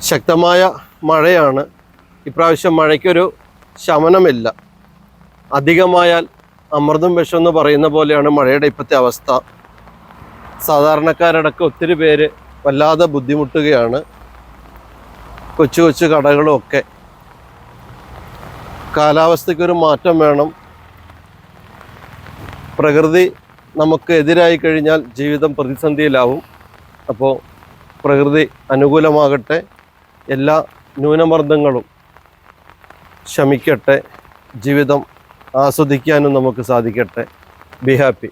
ശക്തമായ മഴയാണ്. ഇപ്രാവശ്യം മഴയ്ക്കൊരു ശമനമില്ല. അധികമായാൽ അമൃതും വിഷം എന്ന് പറയുന്ന പോലെയാണ് മഴയുടെ ഇപ്പോഴത്തെ അവസ്ഥ. സാധാരണക്കാരടക്കം ഒത്തിരി പേര് വല്ലാതെ ബുദ്ധിമുട്ടുകയാണ്. കൊച്ചു കൊച്ചു കടകളും ഒക്കെ. കാലാവസ്ഥയ്ക്കൊരു മാറ്റം വേണം. പ്രകൃതി നമുക്ക് എതിരായി കഴിഞ്ഞാൽ ജീവിതം പ്രതിസന്ധിയിലാവും. അപ്പോൾ പ്രകൃതി അനുകൂലമാകട്ടെ. എല്ലാ ന്യൂനമർദ്ദങ്ങളും ശമിക്കട്ടെ ജീവിതം ആസ്വദിക്കാനും നമുക്ക് സാധിക്കട്ടെ. Be happy